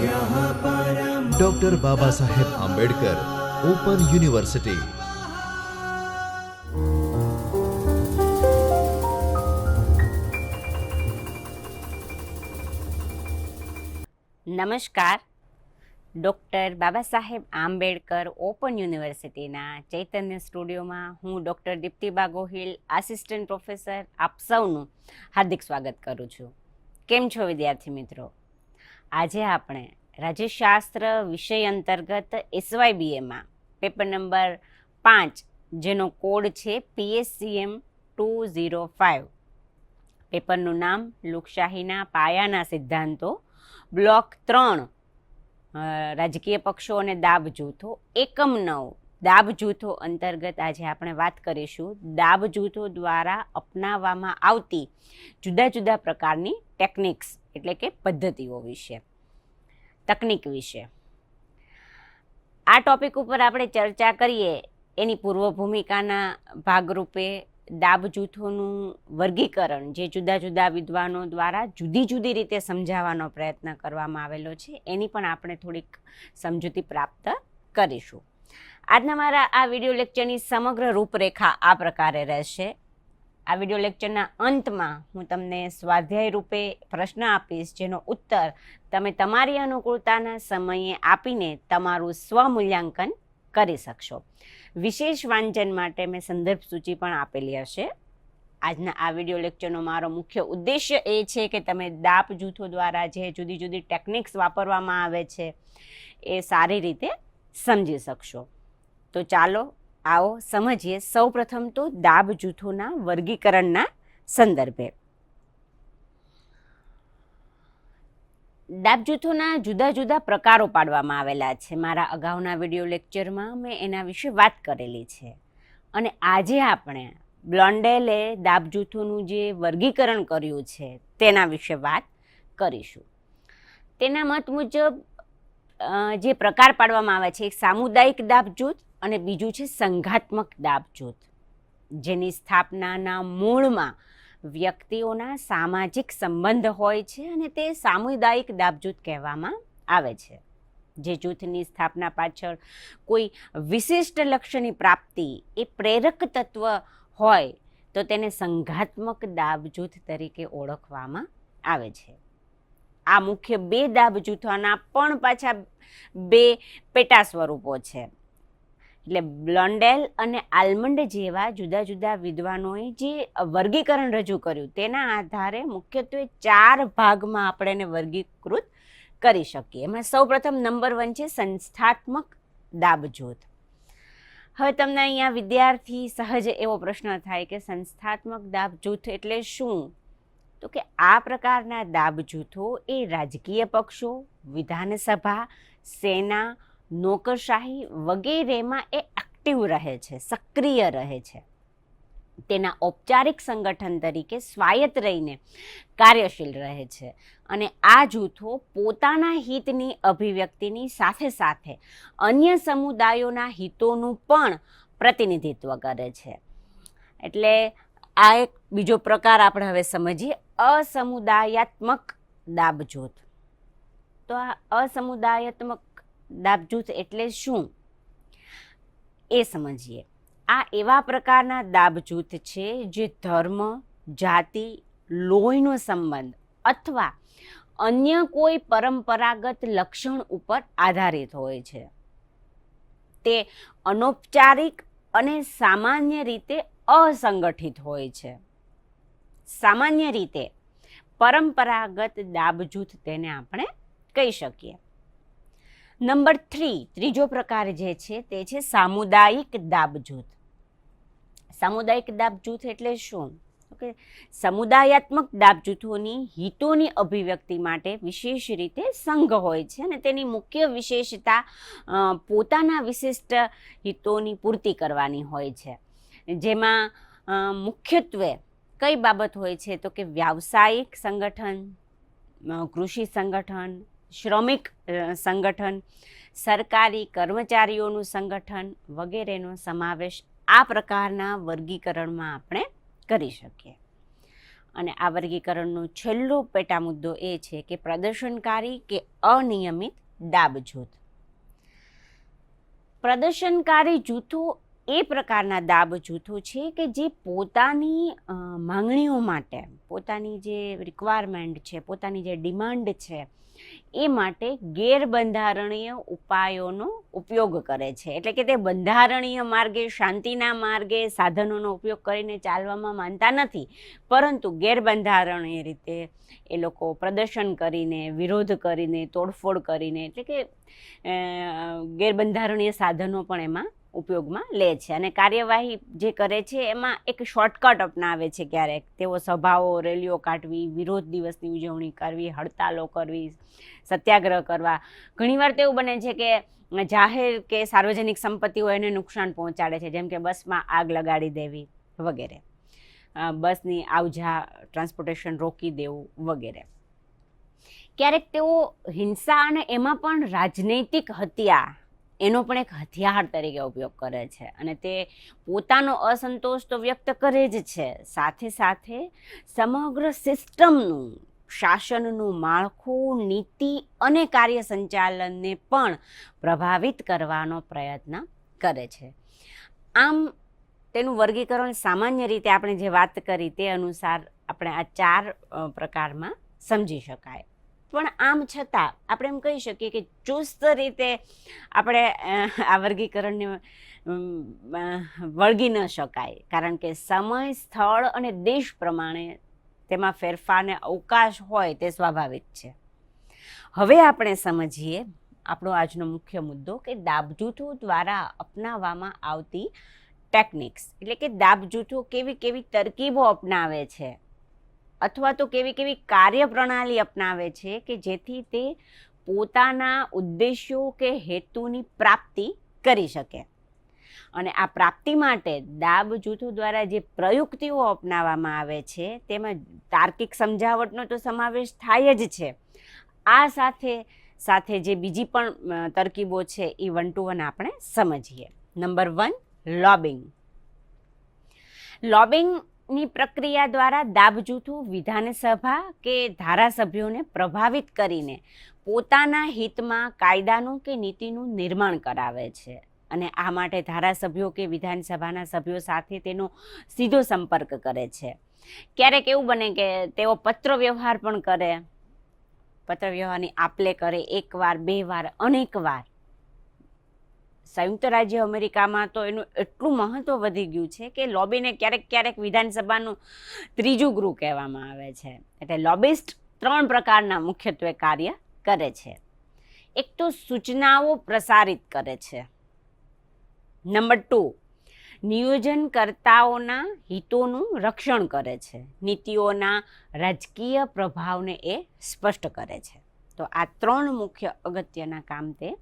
Doctor Baba Saheb Ambedkar open university નમસ્કાર. Doctor Baba Saheb Ambedkar open યુનિવર્સિટીના ચૈતન્ય સ્ટુડિયોમાં હું doctor Diptiba Gohil assistant professor આપ સૌનું હાર્દિક સ્વાગત કરું છું. કેમ છો વિદ્યાર્થી મિત્રો? આજે આપણે રાજ્યશાસ્ત્ર વિષય અંતર્ગત એસવાયબીએમાં પેપર નંબર પાંચ, જેનો કોડ છે પીએસસીએમ ટુ ઝીરો ફાઇવ પેપરનું નામ લોકશાહીના પાયાના સિદ્ધાંતો. બ્લોક ત્રણ રાજકીય પક્ષો અને દાબ જૂથો. એકમ નવ, દાબ જૂથો અંતર્ગત આજે આપણે વાત કરીશું દાબ જૂથો દ્વારા અપનાવવામાં આવતી જુદા જુદા પ્રકારની ટેકનિક્સ એટલે કે પદ્ધતિઓ વિશે, તકનિક વિશે. આ ટોપિક ઉપર આપણે ચર્ચા કરીએ એની પૂર્વ ભૂમિકાના ભાગરૂપે દાબ જૂથોનું વર્ગીકરણ, જે જુદા જુદા વિદ્વાનો દ્વારા જુદી જુદી રીતે સમજાવવાનો પ્રયત્ન કરવામાં આવેલો છે, એની પણ આપણે થોડીક સમજૂતી પ્રાપ્ત કરીશું. આજના મારા આ વિડિયો લેક્ચરની સમગ્ર રૂપરેખા આ પ્રકારે રહેશે. આ વિડિયો લેક્ચરના અંતમાં હું તમને સ્વાધ્યાય રૂપે પ્રશ્ન આપીશ, જેનો ઉત્તર તમે તમારી અનુકૂળતાના સમયે આપીને તમારું સ્વમૂલ્યાંકન કરી શકશો. વિશેષ વાંચન માટે મેં સંદર્ભ સૂચિ પણ આપેલી હશે. આજના આ વિડિયો લેક્ચરનો મારો મુખ્ય ઉદ્દેશ્ય એ છે કે તમે દાપ જૂથો દ્વારા જે જુદી જુદી ટેકનિક્સ વાપરવામાં આવે છે એ સારી રીતે સમજી શકશો. તો ચાલો આવો સમજીએ. સૌપ્રથમ તો દાબ જૂથોના વર્ગીકરણના સંદર્ભે. દાબ જૂથોના જુદા જુદા પ્રકારો પાડવામાં આવેલા છે. મારા અગાઉના વિડિયો લેક્ચરમાં મેં એના વિશે વાત કરેલી છે. અને આજે આપણે બ્લોન્ડેલે દાબ જૂથોનું જે વર્ગીકરણ કર્યું છે તેના વિશે વાત કરીશું. તેના મત મુજબ જે પ્રકાર પાડવામાં આવે છે, એક સામુદાયિક દાબ જૂથ અને બીજું છે સંઘાત્મક દાબ જૂથ જેની સ્થાપનાના મૂળમાં વ્યક્તિઓના સામાજિક સંબંધ હોય છે અને તે સામુદાયિક દાબ જૂથ કહેવામાં આવે છે. જે જૂથની સ્થાપના પાછળ કોઈ વિશિષ્ટ લક્ષ્યની પ્રાપ્તિ એ પ્રેરક તત્વ હોય તો તેને સંઘાત્મક દાબ જૂથ તરીકે ઓળખવામાં આવે છે. આ મુખ્ય બે દાબ જૂથોના પણ પાછા બે પેટા સ્વરૂપો છે. એટલે બ્લોન્ડેલ અને આલ્મંડ જેવા જુદા જુદા વિદ્વાનોએ જે વર્ગીકરણ રજૂ કર્યું, તેના આધારે મુખ્યત્વે ચાર ભાગમાં આપણે એને વર્ગીકૃત કરી શકીએ. એમાં સૌપ્રથમ નંબર વન છે સંસ્થાત્મક દાબ જૂથ હવે તમને અહીંયા વિદ્યાર્થી સહજ એવો પ્રશ્ન થાય કે સંસ્થાત્મક દાબ જૂથ એટલે શું? તો કે આ પ્રકારના દાબ જૂથો એ રાજકીય પક્ષો, વિધાનસભા, સેના નોકરશાહી વગેરેમાં એ એક્ટિવ રહે છે, સક્રિય રહે છે. તેના ઔપચારિક સંગઠન તરીકે સ્વાયત્ત રહીને કાર્યશીલ રહે છે અને આ જૂથો પોતાના હિતની અભિવ્યક્તિની સાથે સાથે અન્ય સમુદાયોના હિતોનું પણ પ્રતિનિધિત્વ કરે છે. એટલે આ એક બીજો પ્રકાર આપણે હવે સમજીએ, અસમુદાયાત્મક દાબ જૂથ તો આ અસમુદાયાત્મક દાબ જૂથ એટલે શું? એ સમજીએ. આ એવા પ્રકારના દાબ જૂથ છે જે ધર્મ, જાતિ, લોહીનો સંબંધ અથવા અન્ય કોઈ પરંપરાગત લક્ષણ ઉપર આધારિત હોય છે. તે અનૌપચારિક અને સામાન્ય રીતે અસંગઠિત હોય છે. સામાન્ય રીતે પરંપરાગત દાબ જૂથ તેને આપણે કહી શકીએ. નંબર થ્રી, ત્રીજો પ્રકાર જે છે તે છે સામુદાયિક દાબ જૂથ સામુદાયિક દાબ જૂથ એટલે શું? ઓકે, સમુદાયાત્મક દાબ જૂથોની હિતોની અભિવ્યક્તિ માટે વિશેષ રીતે સંઘ હોય છે અને તેની મુખ્ય વિશેષતા પોતાના વિશિષ્ટ હિતોની પૂર્તિ કરવાની હોય છે. જેમાં મુખ્યત્વે કઈ બાબત હોય છે? તો કે વ્યાવસાયિક સંગઠન કૃષિ સંગઠન શ્રમિક સંગઠન, સરકારી કર્મચારીઓનું સંગઠન વગેરેનો સમાવેશ આ પ્રકારના વર્ગીકરણમાં આપણે કરી શકીએ. અને આ વર્ગીકરણનો છેલ્લો પેટા મુદ્દો એ છે કે પ્રદર્શનકારી કે અનિયમિત ડાબ જૂથ પ્રદર્શનકારી જૂથો એ પ્રકારના દાબ જૂથો છે કે જે પોતાની માંગણીઓ માટે, પોતાની જે રિક્વાયરમેન્ટ છે, પોતાની જે ડિમાન્ડ છે, એ માટે ગેરબંધારણીય ઉપાયોનો ઉપયોગ કરે છે. એટલે કે તે બંધારણીય માર્ગે, શાંતિના માર્ગે સાધનોનો ઉપયોગ કરીને ચાલવામાં માનતા નથી. પરંતુ ગેરબંધારણીય રીતે એ લોકો પ્રદર્શન કરીને, વિરોધ કરીને, તોડફોડ કરીને, એટલે કે ગેરબંધારણીય સાધનો પણ એમાં ઉપયોગમાં લે છે અને કાર્યવાહી જે કરે છે એમાં એક શોર્ટકટ અપનાવે છે ક્યારેક. તેઓ સભાઓ, રેલીઓ કાઢવી, વિરોધ દિવસની ઉજવણી કરવી, હડતાલો કરવી, સત્યાગ્રહ કરવા. ઘણીવાર તો એવું બને છે કે જાહેર કે સાર્વજનિક સંપત્તિ હોય એને નુકસાન પહોંચાડે છે, જેમ કે બસમાં આગ લગાડી દેવી વગેરે. બસની આવજા ટ્રાન્સપોર્ટેશન રોકી દેવું વગેરે. ક્યારેક તેઓ હિંસા અને એમાં પણ રાજનૈતિક હત્યા એનો પણ એક હથિયાર તરીકે ઉપયોગ કરે છે અને તે પોતાનો અસંતોષ તો વ્યક્ત કરે જ છે. સાથે સાથે સમગ્ર સિસ્ટમનું, શાસનનું, માળખું, નીતિ અને કાર્ય સંચાલનને પણ પ્રભાવિત કરવાનો પ્રયત્ન કરે છે. આમ, તેનું વર્ગીકરણ સામાન્ય રીતે આપણે જે વાત કરી તે અનુસાર આપણે આ ચાર પ્રકારમાં સમજી શકાય. પણ આમ છતાં આપણે એમ કહી શકીએ કે ચુસ્ત રીતે આપણે આ વર્ગીકરણને વળગી ન શકાય. કારણ કે સમય, સ્થળ અને દેશ પ્રમાણે તેમાં ફેરફારને અવકાશ હોય તે સ્વાભાવિક છે. હવે આપણે સમજીએ આપણો આજનો મુખ્ય મુદ્દો કે દાબ જૂથો દ્વારા અપનાવવામાં આવતી ટેકનિક્સ. એટલે કે દાબ જૂથો કેવી કેવી તરકીબો અપનાવે છે. અથવા તો કેવી કેવી કાર્યપ્રણાલી અપનાવે છે કે જેથી તે પોતાના ઉદ્દેશ્યો કે હેતુની પ્રાપ્તિ કરી શકે. અને આ પ્રાપ્તિ માટે દાબ જૂથો દ્વારા જે પ્રયુક્તિઓ અપનાવવામાં આવે છે, તેમાં તાર્કિક સમજાવટનો તો સમાવેશ થાય જ છે. આ સાથે સાથે જે બીજી પણ તરકીબો છે એ વન ટુ વન આપણે સમજીએ. નંબર વન લોબિંગ લોબિંગ લોબિંગની પ્રક્રિયા દ્વારા દાબ જૂથો વિધાનસભા કે ધારાસભ્યોને પ્રભાવિત કરીને પોતાના હિતમાં કાયદાનું કે નીતિનું નિર્માણ કરાવે છે. અને આ માટે ધારાસભ્યો કે વિધાનસભાના સભ્યો સાથે તેનો સીધો સંપર્ક કરે છે. ક્યારેક એવું બને કે તેઓ પત્ર વ્યવહાર પણ કરે પત્ર વ્યવહારની આપલે કરે, એકવાર બે વાર અનેક વાર સંયુક્ત રાજ્ય અમેરિકામાં તો એનું એટલું મહત્વ વધી ગયું છે કે લોબીને ક્યારેક ક્યારેક વિધાનસભાનું ત્રીજું ગૃહ કહેવામાં આવે છે. એટલે લોબિસ્ટ ત્રણ પ્રકારના મુખ્યત્વે કાર્ય કરે છે. એક તો સૂચનાઓ પ્રસારિત કરે છે. નંબર ટુ, નિયોજનકર્તાઓના હિતોનું રક્ષણ કરે છે. નીતિઓના રાજકીય પ્રભાવને એ સ્પષ્ટ કરે છે. તો આ ત્રણ મુખ્ય અગત્યના કામ તે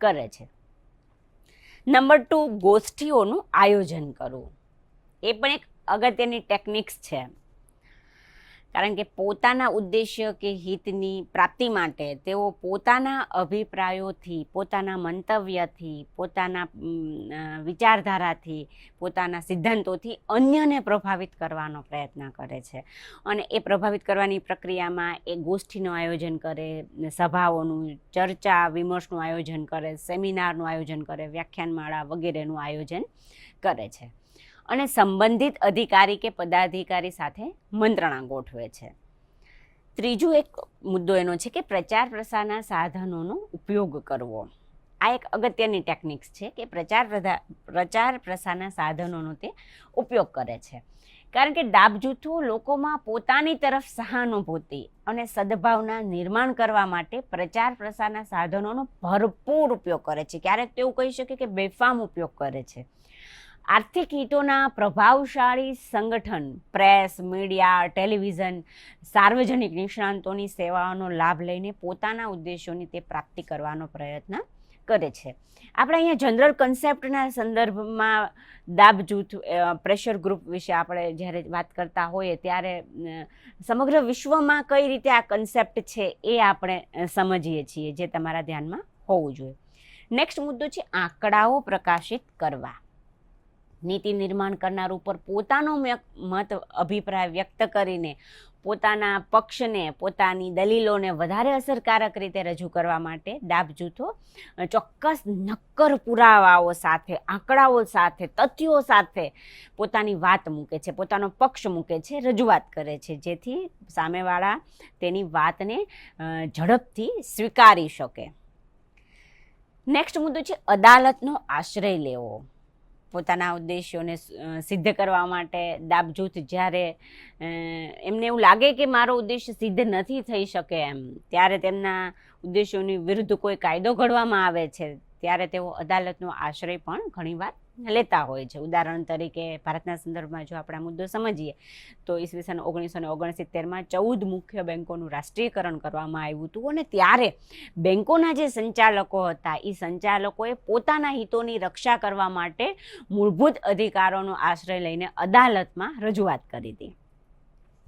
કરે છે. નંબર ટુ ગોષ્ઠીઓનું આયોજન કરવું. એ પણ એક અગત્યની ટેકનિક્સ છે. કારણ કે પોતાના ઉદ્દેશ્ય કે હિતની પ્રાપ્તિ માટે તેઓ પોતાના અભિપ્રાયોથી, પોતાના મંતવ્યથી, પોતાના વિચારધારાથી, પોતાના સિદ્ધાંતોથી અન્યને પ્રભાવિત કરવાનો પ્રયત્ન કરે છે. અને એ પ્રભાવિત કરવાની પ્રક્રિયામાં એ ગોષ્ઠીનું આયોજન કરે, સભાઓનું ચર્ચા, વિમર્શનું આયોજન કરે, સેમિનારનું આયોજન કરે, વ્યાખ્યાનમાળા વગેરેનું આયોજન કરે છે. અને સંબંધિત અધિકારી કે પદાધિકારી સાથે મંત્રણા ગોઠવે છે. ત્રીજું એક મુદ્દો એનો છે કે પ્રચાર પ્રસારના સાધનોનો ઉપયોગ કરવો. આ એક અગત્યની ટેકનિક્સ છે કે પ્રચાર પ્રચાર પ્રસારના સાધનોનો તે ઉપયોગ કરે છે. કારણ કે ડાબ જૂથો લોકોમાં પોતાની તરફ સહાનુભૂતિ અને સદભાવના નિર્માણ કરવા માટે પ્રચાર પ્રસારના સાધનોનો ભરપૂર ઉપયોગ કરે છે. ક્યારેક તેવું કહી શકે કે બેફામ ઉપયોગ કરે છે. આર્થિક હિતોના પ્રભાવશાળી સંગઠન, પ્રેસ, મીડિયા, ટેલિવિઝન, સાર્વજનિક નિષ્ણાંતોની સેવાઓનો લાભ લઈને પોતાના ઉદ્દેશોની તે પ્રાપ્તિ કરવાનો પ્રયત્ન કરે છે. આપણે અહીંયા જનરલ કન્સેપ્ટના સંદર્ભમાં દાબ જૂથ પ્રેશર ગ્રુપ વિશે આપણે જ્યારે વાત કરતા હોઈએ ત્યારે સમગ્ર વિશ્વમાં કઈ રીતે આ કન્સેપ્ટ છે એ આપણે સમજીએ છીએ જે તમારા ધ્યાનમાં હોવું જોઈએ. નેક્સ્ટ મુદ્દો છે, આંકડાઓ પ્રકાશિત કરવા. નીતિ નિર્માણ કરનાર ઉપર પોતાનો મત, અભિપ્રાય વ્યક્ત કરીને પોતાના પક્ષને, પોતાની દલીલોને વધારે અસરકારક રીતે રજૂ કરવા માટે દાબ જૂથો ચોક્કસ નક્કર પુરાવાઓ સાથે, આંકડાઓ સાથે, તથ્યો સાથે પોતાની વાત મૂકે છે, પોતાનો પક્ષ મૂકે છે, રજૂઆત કરે છે, જેથી સામેવાળા તેની વાતને ઝડપથી સ્વીકારી શકે. નેક્સ્ટ મુદ્દો છે અદાલતનો આશ્રય લેવો. પોતાના ઉદ્દેશ્યોને સિદ્ધ કરવા માટે દાબ જૂથ જ્યારે એમને એવું લાગે કે મારો ઉદ્દેશ્ય સિદ્ધ નથી થઈ શકે એમ, ત્યારે તેમના ઉદ્દેશ્યોની વિરુદ્ધ કોઈ કાયદો ઘડવામાં આવે છે, ત્યારે તેઓ અદાલતનો આશ્રય પણ ઘણીવાર લેતા હોય છે. ઉદાહરણ તરીકે ભારતના સંદર્ભમાં જો આપણે મુદ્દો સમજીએ, તો ઈસવીસન ઓગણીસો ને ઓગણસિત્તેરમાં ચૌદ મુખ્ય બેન્કોનું રાષ્ટ્રીયકરણ કરવામાં આવ્યું હતું અને ત્યારે બેન્કોના જે સંચાલકો હતા એ સંચાલકોએ પોતાના હિતોની રક્ષા કરવા માટે મૂળભૂત અધિકારોનો આશ્રય લઈને અદાલતમાં રજૂઆત કરી હતી.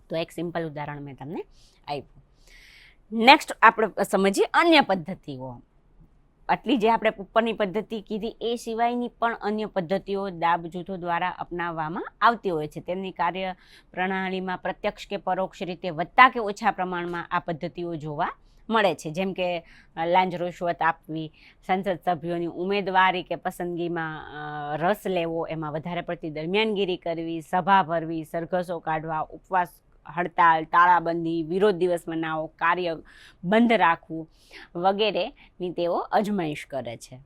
તો એક સિમ્પલ ઉદાહરણ મેં તમને આપ્યું. નેક્સ્ટ આપણે સમજીએ અન્ય પદ્ધતિઓ. આટલી જે આપણે ઉપરની પદ્ધતિ કીધી, એ સિવાયની પણ અન્ય પદ્ધતિઓ દાબ જૂથો દ્વારા અપનાવવામાં આવતી હોય છે. તેમની કાર્ય પ્રણાલીમાં પ્રત્યક્ષ કે પરોક્ષ રીતે વધતા કે ઓછા પ્રમાણમાં આ પદ્ધતિઓ જોવા મળે છે. જેમ કે લાંચ રૂશ્વત આપવી, સંસદ સભ્યોની ઉમેદવારી કે પસંદગીમાં રસ લેવો, એમાં વધારે પડતી દરમિયાનગીરી કરવી, સભા ભરવી, સરઘસો કાઢવા, ઉપવાસ હડતાલ, તાળાબંધી, વિરોધ દિવસ મનાવો, કાર્ય બંધ રાખવું વગેરેની તેઓ અજમાઈશ કરે છે.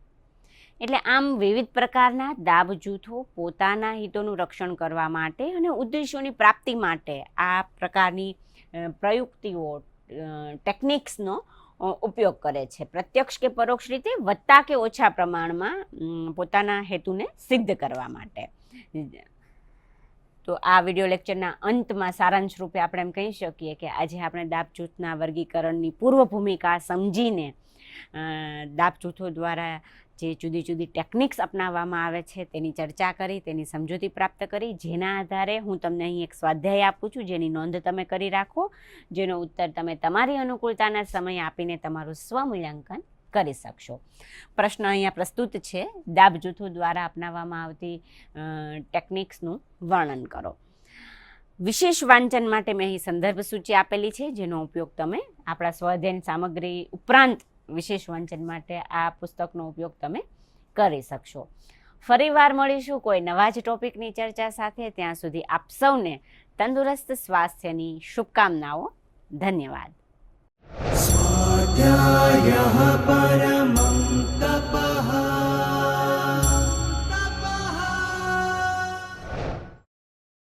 એટલે આમ વિવિધ પ્રકારના દાબ જૂથો પોતાના હિતોનું રક્ષણ કરવા માટે અને ઉદ્દેશોની પ્રાપ્તિ માટે આ પ્રકારની પ્રયુક્તિઓ ટેકનિક્સનો ઉપયોગ કરે છે. પ્રત્યક્ષ કે પરોક્ષ રીતે, વધતા કે ઓછા પ્રમાણમાં પોતાના હેતુને સિદ્ધ કરવા માટે. તો આ વિડિયો લેક્ચરના અંતમાં સારાંશ રૂપે આપણે એમ કહી શકીએ કે આજે આપણે દાબ જૂથના વર્ગીકરણની પૂર્વ ભૂમિકા સમજીને દાબ જૂથો દ્વારા જે જુદી જુદી ટેકનિક્સ અપનાવવામાં આવે છે તેની ચર્ચા કરી, તેની સમજૂતી પ્રાપ્ત કરી. જેના આધારે હું તમને અહીં એક સ્વાધ્યાય આપું છું, જેની નોંધ તમે કરી રાખો, જેનો ઉત્તર તમે તમારી અનુકૂળતાના સમય આપીને તમારું સ્વમૂલ્યાંકન કરી શકશો. પ્રશ્ન અહીંયા પ્રસ્તુત છે. દાબ જૂથો દ્વારા અપનાવવામાં આવતી ટેકનિક્સનું વર્ણન કરો. વિશેષ વાંચન માટે મેં અહીં સંદર્ભ સૂચિ આપેલી છે, જેનો ઉપયોગ તમે આપણા સ્વાધ્યન સામગ્રી ઉપરાંત વિશેષ વાંચન માટે આ પુસ્તકનો ઉપયોગ તમે કરી શકશો. ફરીવાર મળીશું કોઈ નવા જ ટોપિકની ચર્ચા સાથે. ત્યાં સુધી આપ સૌને તંદુરસ્ત સ્વાસ્થ્યની શુભકામનાઓ. ધન્યવાદ. परमं तप